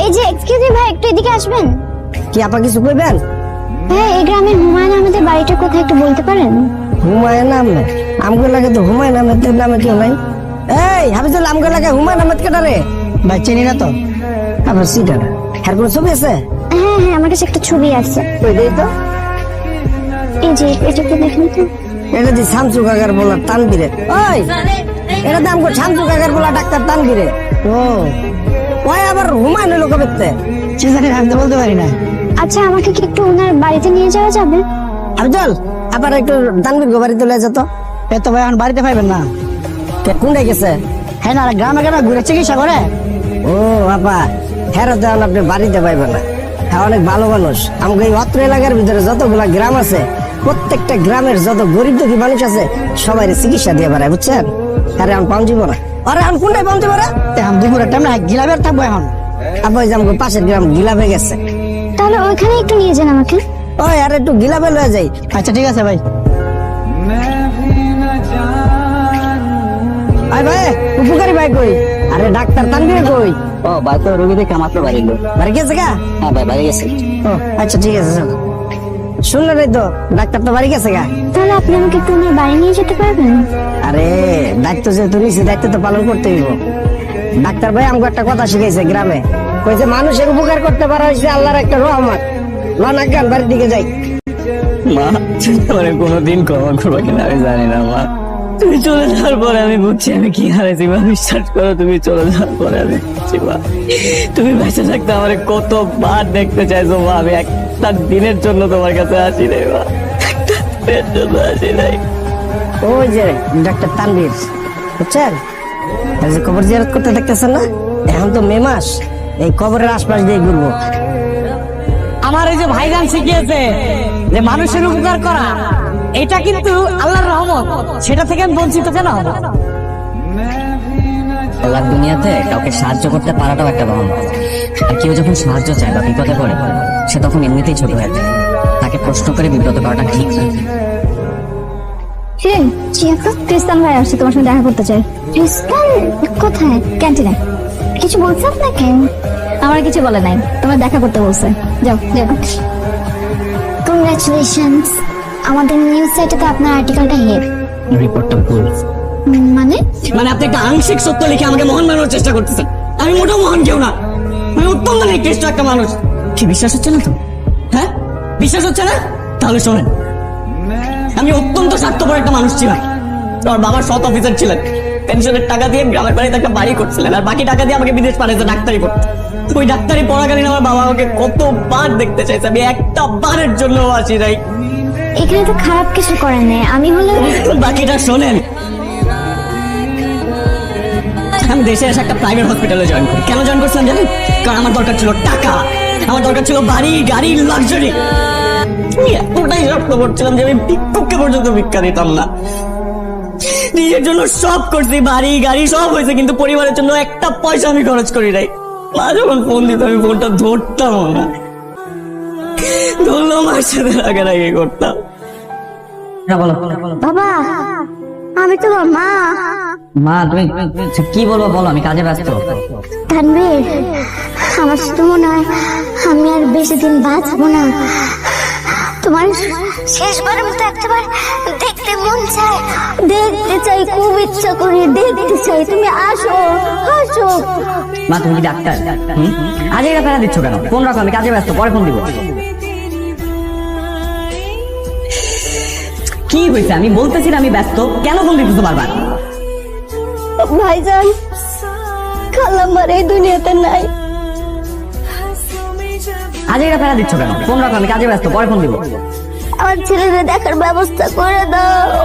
এই যে excuse me ভাই একটু এদিকে আসবেন? কি আপা কিছু কইবেন ভাই এই গ্রামের হুমায়ুন আহমেদের বাড়িটা কোথায় একটু বলতে পারেন? হুমায়ুন আহমেদ? আমগুলো লাগে তো হুমায়ুন আহমেদের নামে কেউ নাই। এই হাফিজুল আমগুলো লাগে হুমায়ুন আহমেদ কেটা রে? ভাই চিনি না তো? আবার সিটার হ্যার কোনো ছবি আছে? হ্যাঁ হ্যাঁ আমার কাছে একটা ছবি আছে। ওই দেই তো। এই যে এটা একটু দেখেন তো? এটা দি শামসু কাকার বলা তানবিরে ওই! এটা দাম কো শামসু কাকার বলা ডাক্তার ও। ওই আবার হুমায়ুন হলো কবে কি জানি আমি তো বলতে পারি না। আচ্ছা আমাকে কি একটু ওনার বাড়িতে নিয়ে যাওয়া যাবে? আফজল আবার একটু তানবির গো বাড়িতে লয়ে যেত। এ তো ভাই এখন বাড়িতে পাইবেন না। কোনটা গেছে? হ্যাঁ না গ্রামে গ্রামে ঘুরে চিকিৎসা করে। ও বাবা হ্যাঁ তো আপনি বাড়িতে পাইবেন না। হ্যাঁ অনেক ভালো মানুষ। আমাকে এই অত্র এলাকার ভিতরে যতগুলা গ্রাম আছে প্রত্যেকটা গ্রামের যত গরিব দুঃখী মানুষ আছে সবাই চিকিৎসা দিয়ে বেড়ায় বুঝছেন? আরে এখন আরে কোনটাই দুপুরের টাইম না গিলাবের থাকব এখন। আবার পাশের গ্রাম গিলাবে গেছে। তাহলে ওইখানে একটু নিয়ে যান আমাকে। ওই আর একটু গিলাবে লয়ে যাই। আচ্ছা ঠিক আছে ভাই। আই ভাই উপকারী ভাই কই? আরে ডাক্তার তানবিরে কই? ও ভাই তো রোগী দেখে মাত্র বাড়ি এলো বাড়ি গেছে গা হ্যাঁ ভাই বাড়ি গেছে। ও আচ্ছা ঠিক আছে চল। শুনলে নাই তো ডাক্তার তো বাড়ি গেছে গা। তাহলে আপনি আমাকে একটু ওনার বাড়ি নিয়ে যেতে পারবেন? আরে দায়িত্ব যেহেতু নিছি দায়িত্ব তো পালন করতে হইব। ডাক্তার ভাই আমাকে একটা কথা শিখাইছে গ্রামে। কইছে মানুষের উপকার করতে পারা হয়েছে আল্লাহর একটা রহমত। লন গান বাড়ির দিকে যাই। মা তুমি কোনোদিন ক্ষমা করব কিনা আমি জানি না মা। তুমি চলে যাওয়ার পরে আমি বুঝছি আমি কি হারাইছি মা বিশ্বাস করো, তুমি চলে যাওয়ার পরে আমি বুঝছি, বা। তুমি বেঁচে থাকতে আমার কতবার দেখতে চাইছো মা আমি একটা দিনের জন্য তোমার কাছে আসি নাই মা একটা জন্য আসি নাই। ওই যে, ডাক্তার তানবীর বুঝছেন? যে কবর জিয়ারত করতে দেখতেছেন না? এখন তো মে মাস, এই কবরের আশপাশ দিয়ে ঘুরবো। আমার এই যে ভাইজান শিখিয়েছে যে মানুষের উপকার করা। এটা কিন্তু আল্লাহর রহমত। সেটা থেকে আমি বঞ্চিত কেন হব? আল্লাহ দুনিয়াতে কাউকে সাহায্য করতে পারাটাও একটা রহমত। আর কেউ যখন সাহায্য চায় বা বিপদে পড়ে সে তখন এমনিতেই ছোট হয়ে যায়। তাকে প্রশ্ন করে বিব্রত করাটা ঠিক না। ক্রিস্তান ভাই আসছে তোমার সঙ্গে দেখা করতে চাই। ক্রিস্তান কোথায়? ক্যান্টিনে। কিছু বলছে আপনাকে? আমার কিছু বলে নাই। তোমার দেখা করতে বলছে। যাও যাও। কংগ্রাচুলেশনস আমাদের নিউজ সাইটে তো আপনার আর্টিকেলটা হিট রিপোর্টটা ভুল মানে? মানে আপনি একটা আংশিক সত্য লিখে আমাকে মহান বানানোর চেষ্টা করতেছেন। আমি মোটেও মহান কেউ না। আমি অত্যন্ত নিকৃষ্ট একটা মানুষ। কি বিশ্বাস হচ্ছে না তো? হ্যাঁ? বিশ্বাস হচ্ছে না? তাহলে শোনেন। আমি অত্যন্ত স্বার্থপর একটা মানুষ ছিলাম। আমার বাবার সৎ অফিসার ছিলেন। পেনশনের টাকা দিয়ে গ্রামের বাড়িতে একটা বাড়ি করছিলেন আর বাকি টাকা দিয়ে আমাকে বিদেশ পাঠাইছে ডাক্তারি পড়তে ওই ডাক্তারি পড়াকালীন আমার বাবা আমাকে কতবার দেখতে চাইছে। আমি একটা বারের জন্য আসি নাই। এখানে তো খারাপ কিছু করেন নাই। আমি হলে বাকিটা শোনেন। আমি দেশে এসে একটা প্রাইভেট হসপিটালে জয়েন করি। কেন জয়েন করছিলাম জানেন? কারণ আমার দরকার ছিল টাকা। আমার দরকার ছিল বাড়ি, গাড়ি লাক্সারি আমি এতটাই করছিলাম যে আমি ভিক্ষুককে পর্যন্ত ভিক্ষা দিতাম না। নিজের জন্য সব করছি, বাড়ি, গাড়ি, সব হয়েছে, কিন্তু পরিবারের জন্য একটা পয়সা আমি খরচ করি নাই। মা যখন ফোন দিত, আমি ফোনটা ধরতাম না। মার সাথে রাগারাগি করতাম। বাবা আমি তো মা। মা তুমি কি বলব বলো আমি কাজে ব্যস্ত। তানবীর আমার তো মনে হয় আমি আর বেশি দিন বাঁচবো না। তোমার শেষবারের মতো একটাবার দেখতে মন চায়। দেখতে চাই খুব ইচ্ছা করে দেখতে চাই। তুমি আসো আসো। মা তুমি কি ডাক্তার? আজ এটা ফেরা দিচ্ছ কেন? ফোন রাখো আমি কাজে ব্যস্ত পরে ফোন দিব। কি হয়েছে আমি বলতেছি না আমি ব্যস্ত। কেন ফোন দিতেছো বারবার? ভাইজান খালাম্মার এই দুনিয়াতে নাই। আজ এটা ফেরা দিচ্ছ কেন? ফোন রাখো আমি কাজে ব্যস্ত পরে ফোন দিব। আমার ছেলেরে দেখার ব্যবস্থা করে দাও।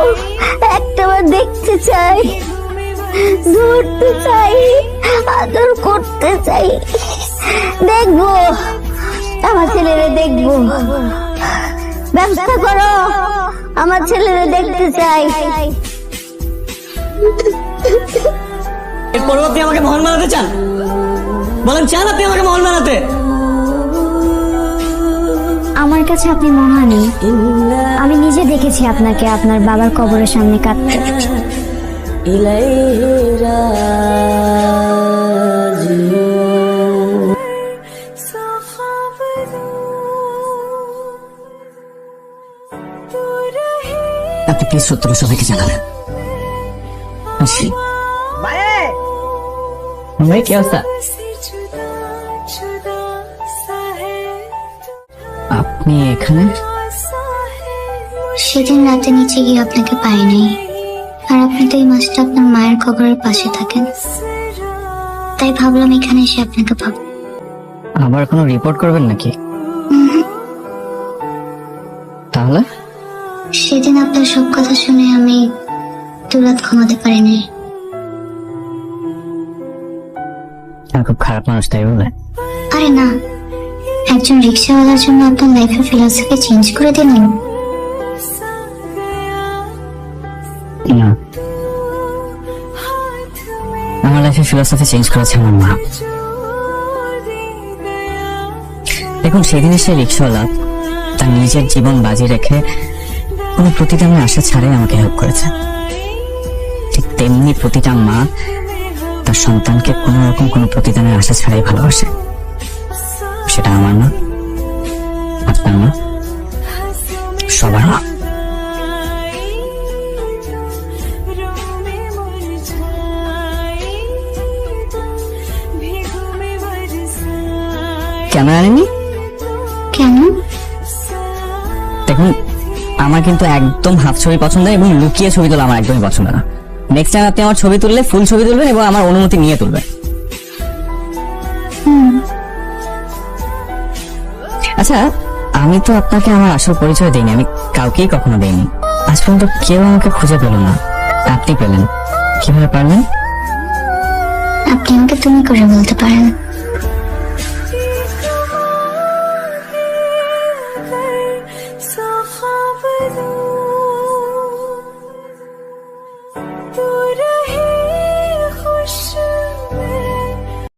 একটাবার দেখতে চাই ধরতে চাই আদর করতে চাই। দেখব আমার ছেলেরে দেখব। ব্যবস্থা করো। আমার ছেলেরে দেখতে চাই এরপরেও আপনি আমাকে মহান মানাতে চান? বলেন চান আপনি আমাকে মহান বানাতে? আমার কাছে আপনি মহানই আমি নিজে দেখেছি আপনাকে আপনার বাবার কবরের সামনে কাঁদতে। প্লিজ সত্যটা সবাইকে জানাবেন আসি ভাই কি অবস্থা? আপনি এখানে? সেদিন রাতে নিচে গিয়ে আপনাকে পাইনি। আর আপনি তো এই মাসটা আপনার মায়ের কবরের পাশে থাকেন। তাই ভাবলাম এখানে এসে আপনাকে পাবো আবার কোনো রিপোর্ট করবেন নাকি? সেদিন আপনার সব কথা শুনে আমি দুরাত ঘুমাতে পারিনি। খুব খারাপ মানুষ তাই বলে। আরে না একজন রিক্সাওয়ালার জন্য আপনার লাইফের ফিলোসফি চেঞ্জ করে দিলেন না। আমার লাইফে ফিলোসফি চেঞ্জ করেছে আমার মা। দেখুন সেদিনে সে রিক্সাওয়ালা তার নিজের জীবন বাজি রেখে কোনো প্রতিদানের আশা ছাড়াই আমাকে হেল্প করেছে। ঠিক তেমনি প্রতিটা মা তার সন্তানকে কোনো রকম কোনো প্রতিদানের আশা ছাড়াই ভালোবাসে। সেটা আমার মা আপনার মা সবার মা কেন আনেনি কেন? দেখুন আমার কিন্তু একদম হাফ ছবি পছন্দ এবং লুকিয়ে ছবি তোলা আমার একদমই পছন্দ না। নেক্সট টাইম আপনি আমার ছবি তুললে ফুল ছবি তুলবেন এবং আমার অনুমতি নিয়ে তুলবেন। আচ্ছা আমি তো আপনাকে আমার আসল পরিচয় দিইনি, আমি কাউকেই কখনো দেইনি। আজ পর্যন্ত কেউ আমাকে খুঁজে পেল না। আপনি পেলেন। কীভাবে পারলেন? আপনি আমাকে তুমি করে বলতে পারেন।